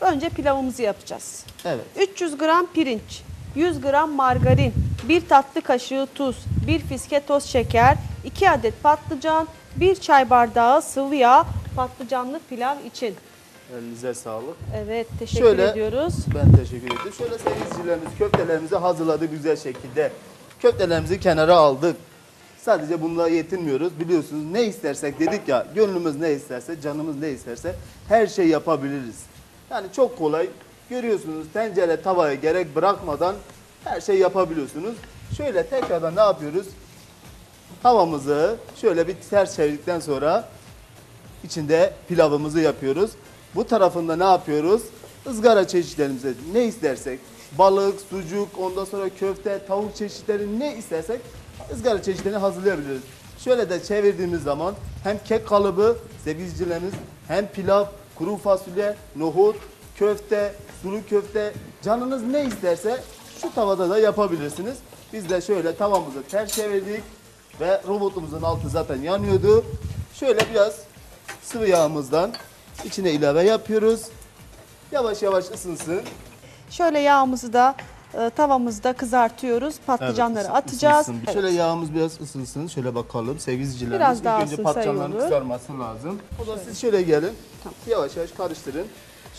Önce pilavımızı yapacağız. Evet. 300 gram pirinç, 100 gram margarin, 1 tatlı kaşığı tuz, 1 fiske toz şeker, 2 adet patlıcan, 1 çay bardağı sıvı yağ patlıcanlı pilav için. Elinize sağlık. Evet teşekkür Şöyle- ediyoruz. Ben teşekkür ederim. Şöyle sevgilicilerimiz köftelerimizi hazırladık güzel şekilde. Köftelerimizi kenara aldık. Sadece bununla yetinmiyoruz. Biliyorsunuz ne istersek dedik ya gönlümüz ne isterse, canımız ne isterse her şey yapabiliriz. Yani çok kolay. Görüyorsunuz tencere, tavaya gerek bırakmadan her şey yapabiliyorsunuz. Şöyle tekrardan ne yapıyoruz? Tavamızı şöyle bir ters çevirdikten sonra içinde pilavımızı yapıyoruz. Bu tarafında ne yapıyoruz? Izgara çeşitlerimize ne istersek balık, sucuk, ondan sonra köfte, tavuk çeşitleri ne istersek ızgara çeşitlerini hazırlayabiliriz. Şöyle de çevirdiğimiz zaman hem kek kalıbı sevgilicilerimiz hem pilav, kuru fasulye, nohut, köfte, sulu köfte canınız ne isterse şu tavada da yapabilirsiniz. Biz de şöyle tavamızı ters çevirdik ve robotumuzun altı zaten yanıyordu. Şöyle biraz sıvı yağımızdan içine ilave yapıyoruz. Yavaş yavaş ısınsın. Şöyle yağımızı da e, tavamızda kızartıyoruz. Patlıcanları Evet, ısı- atacağız. ısınsın. Evet. Şöyle yağımız biraz ısınsın. Şöyle bakalım sevgili izleyicilerimiz. Biraz İlk daha önce ısınsa iyi patlıcanların olur. kızarması lazım. O da siz şöyle gelin. Yavaş yavaş karıştırın.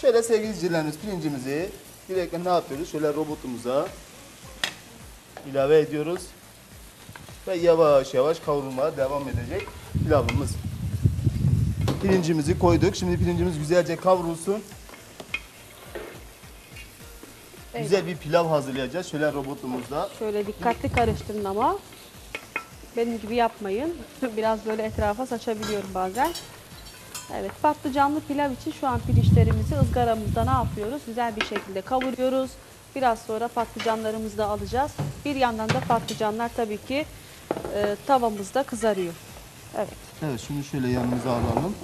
Şöyle sevgili izleyicilerimiz pirincimizi direkt ne yapıyoruz? Şöyle robotumuza ilave ediyoruz. Ve yavaş yavaş kavrulmaya devam edecek pilavımız. Pirincimizi koyduk. Şimdi pirincimiz güzelce kavrulsun. Güzel bir pilav hazırlayacağız. Şöyle robotumuzda. Şöyle dikkatli karıştırın ama. Benim gibi yapmayın. Biraz böyle etrafa saçabiliyorum bazen. Evet patlıcanlı pilav için şu an pirinçlerimizi ızgaramızda ne yapıyoruz? Güzel bir şekilde kavuruyoruz. Biraz sonra patlıcanlarımızı da alacağız. Bir yandan da patlıcanlar tabii ki e, tavamızda kızarıyor. Evet. Evet şimdi şöyle yanımıza alalım.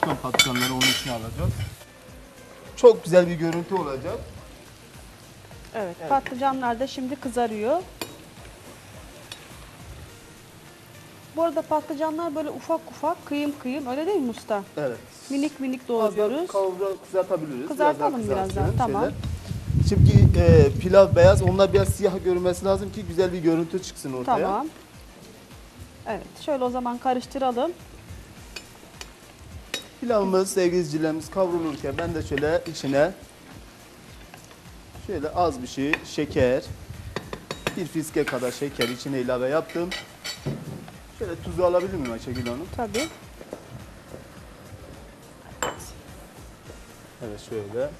Çıkan patlıcanları onun içine alacağız. Çok güzel bir görüntü olacak. Evet, patlıcanlar da şimdi kızarıyor. Bu arada patlıcanlar böyle ufak ufak, kıyım kıyım öyle değil mi usta? Evet. Minik minik doğruyoruz. kavura kızartabiliriz. Kızartalım Biraz daha biraz daha, kızartsın tamam. şeyler. Çünkü e, pilav beyaz, onlar biraz siyah görünmesi lazım ki güzel bir görüntü çıksın ortaya. Tamam. Evet, şöyle o zaman karıştıralım. Pilavımız sevgili izleyicilerimiz kavrulurken ben de şöyle içine şöyle az bir şey şeker, bir fiske kadar şeker içine ilave yaptım. Şöyle tuzu alabilir miyim Ayşegül Hanım? Tabii. Evet şöyle.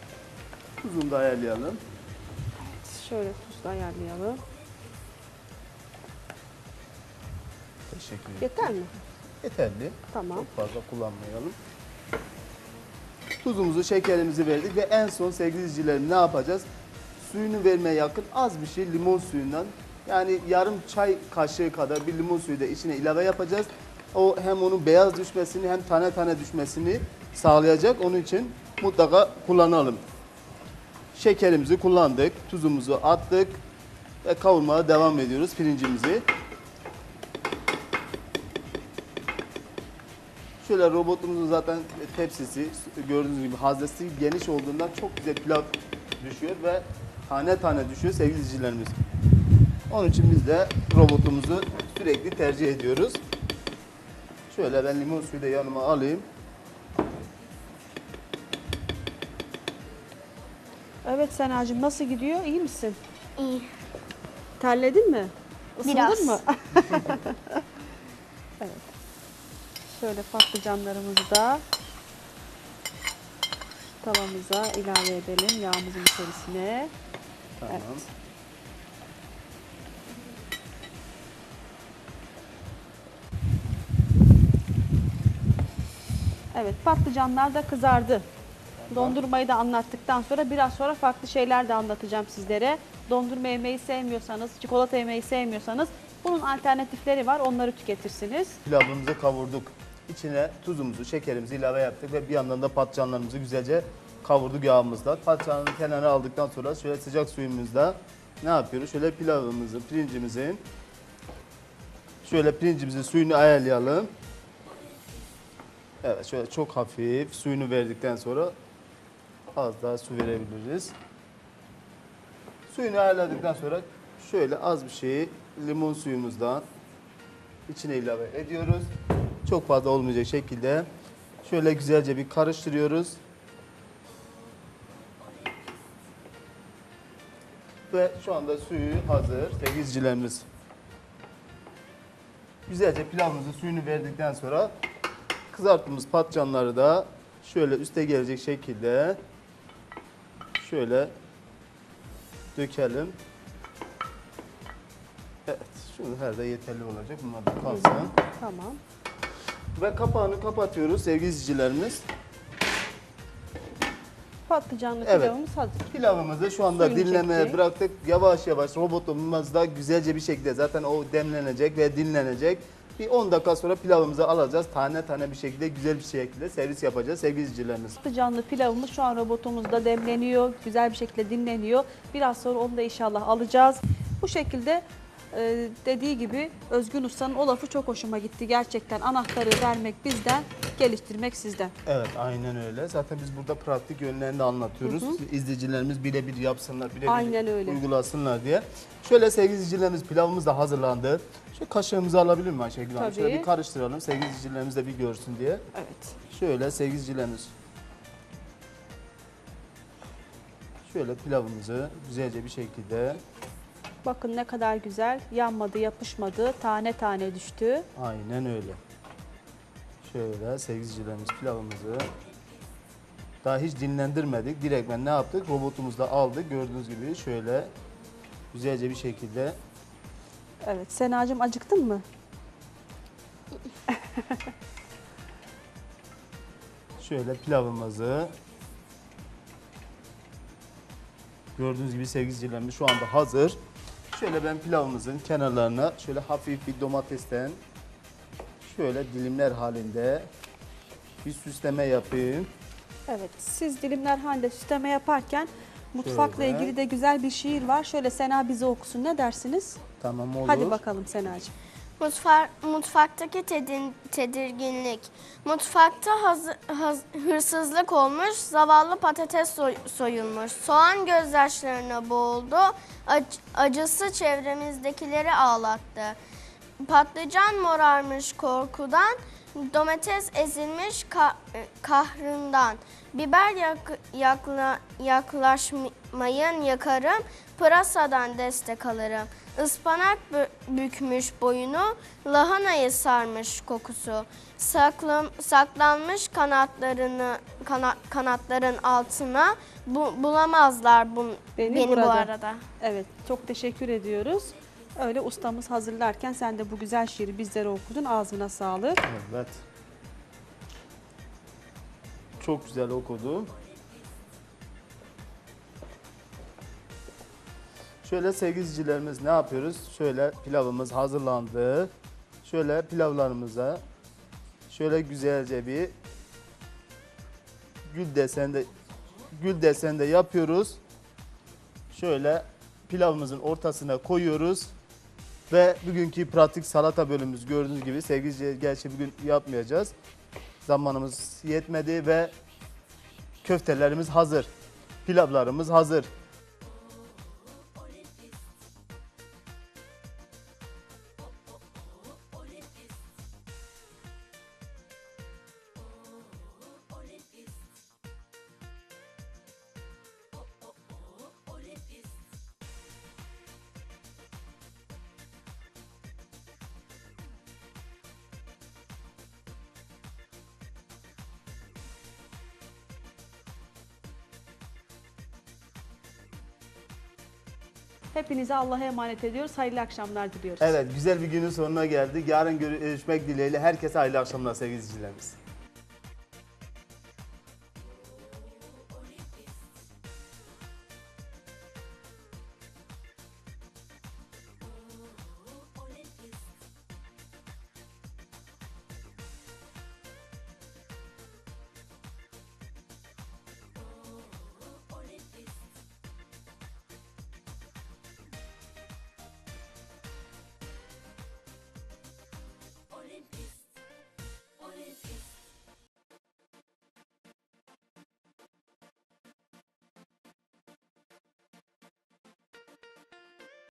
Tuzunu da ayarlayalım. Şöyle tuzla ayarlayalım. Teşekkür ederim. Yeter mi? Yeterli. Tamam. Çok fazla kullanmayalım. Tuzumuzu, şekerimizi verdik ve en son sevgili izleyicilerim ne yapacağız? Suyunu vermeye yakın az bir şey limon suyundan yani yarım çay kaşığı kadar bir limon suyu da içine ilave yapacağız. O hem onun beyaz düşmesini hem tane tane düşmesini sağlayacak. Onun için mutlaka kullanalım. Şekerimizi kullandık, tuzumuzu attık ve kavurmaya devam ediyoruz pirincimizi. Şöyle robotumuzun zaten tepsisi gördüğünüz gibi haznesi geniş olduğundan çok güzel pilav düşüyor ve tane tane düşüyor sevgili izleyicilerimiz. Onun için biz de robotumuzu sürekli tercih ediyoruz. Şöyle ben limon suyu da yanıma alayım. Evet Senacığım nasıl gidiyor? İyi misin? İyi. Terledin mi? Isındın Biraz. mı? evet. Şöyle patlıcanlarımızı da tavamıza ilave edelim yağımızın içerisine. Tamam. Evet patlıcanlar da kızardı. Dondurmayı da anlattıktan sonra biraz sonra farklı şeyler de anlatacağım sizlere. Dondurma yemeyi sevmiyorsanız, çikolata yemeyi sevmiyorsanız bunun alternatifleri var. Onları tüketirsiniz. Pilavımızı kavurduk. İçine tuzumuzu, şekerimizi ilave yaptık ve bir yandan da patlıcanlarımızı güzelce kavurduk yağımızla. Patlıcanı kenara aldıktan sonra şöyle sıcak suyumuzda ne yapıyoruz? Şöyle pilavımızı, pirincimizin şöyle pirincimizin suyunu ayarlayalım. Evet şöyle çok hafif suyunu verdikten sonra az daha su verebiliriz. Suyunu ayarladıktan sonra şöyle az bir şeyi limon suyumuzdan içine ilave ediyoruz. Çok fazla olmayacak şekilde şöyle güzelce bir karıştırıyoruz. Ve şu anda suyu hazır. Sevgili. Güzelce pilavımızın suyunu verdikten sonra kızarttığımız patlıcanları da şöyle üste gelecek şekilde şöyle dökelim. Evet, şunu her de yeterli olacak. Bunlar da kalsın. Tamam. Ve kapağını kapatıyoruz sevgili izleyicilerimiz. Patlıcanlı Evet. pilavımız hazır. Pilavımızı şu anda Suyunu dinlemeye çektik. bıraktık. Yavaş yavaş robotumuzda güzelce bir şekilde zaten o demlenecek ve dinlenecek. Bir 10 dakika sonra pilavımızı alacağız. Tane tane bir şekilde güzel bir şekilde servis yapacağız sevgili izleyicilerimiz. Patlıcanlı pilavımız şu an robotumuzda demleniyor. Güzel bir şekilde dinleniyor. Biraz sonra onu da inşallah alacağız. Bu şekilde e, dediği gibi Özgün Usta'nın o lafı çok hoşuma gitti. Gerçekten anahtarı vermek bizden, geliştirmek sizden. Evet aynen öyle. Zaten biz burada pratik yönlerini de anlatıyoruz. İzleyicilerimiz birebir yapsınlar, birebir uygulasınlar diye. Şöyle sevgili izleyicilerimiz pilavımız da hazırlandı. Şu kaşığımızı alabilir miyim Ayşegül Hanım? Şöyle Tabii. bir karıştıralım sevgili izleyicilerimiz de bir görsün diye. Evet. Şöyle sevgili izleyicilerimiz. Şöyle pilavımızı güzelce bir şekilde Bakın ne kadar güzel. Yanmadı, yapışmadı. Tane tane düştü. aynen öyle. Şöyle sevgili izleyicilerimiz pilavımızı daha hiç dinlendirmedik. Direkt ben ne yaptık? Robotumuzda aldık. Gördüğünüz gibi şöyle güzelce bir şekilde Evet. Senacığım acıktın mı? Şöyle pilavımızı gördüğünüz gibi sevgili izleyicilerimiz şu anda hazır. Şöyle ben pilavımızın kenarlarına şöyle hafif bir domatesten şöyle dilimler halinde bir süsleme yapayım. Evet. Siz dilimler halinde süsleme yaparken mutfakla Şöyle. ilgili de güzel bir şiir var. Şöyle Sena bize okusun. Ne dersiniz? Tamam olur. Hadi bakalım Senacığım. Mutfak, mutfaktaki tedin- tedirginlik. Mutfakta hırsızlık olmuş, zavallı patates soy- soyulmuş. Soğan gözyaşlarına boğuldu, ac- acısı çevremizdekileri ağlattı. Patlıcan morarmış korkudan, domates ezilmiş ka- kahrından. Biber yak- yakla- yaklaşmayın yakarım, pırasadan destek alırım. Ispanak bü- bükmüş boyunu, lahanayı sarmış kokusu. Saklam, saklanmış kanatlarını kana- kanatların altına bu, bulamazlar bun, Beni beni, burada. bu arada. Evet, çok teşekkür ediyoruz. Öyle ustamız hazırlarken sen de bu güzel şiiri bizlere okudun. Ağzına sağlık. Evet. Çok güzel okudu. Şöyle sevgili izleyicilerimiz ne yapıyoruz? Şöyle pilavımız hazırlandı. Şöyle pilavlarımıza şöyle güzelce bir gül desende gül desende yapıyoruz. Şöyle pilavımızın ortasına koyuyoruz. Ve bugünkü pratik salata bölümümüz gördüğünüz gibi sevgili gerçi bugün yapmayacağız. Zamanımız yetmedi ve köftelerimiz hazır. Pilavlarımız hazır. Hepinize Allah'a emanet ediyoruz. Hayırlı akşamlar diliyoruz. Evet güzel bir günün sonuna geldik. Yarın görüşmek dileğiyle herkese hayırlı akşamlar sevgili izleyicilerimiz.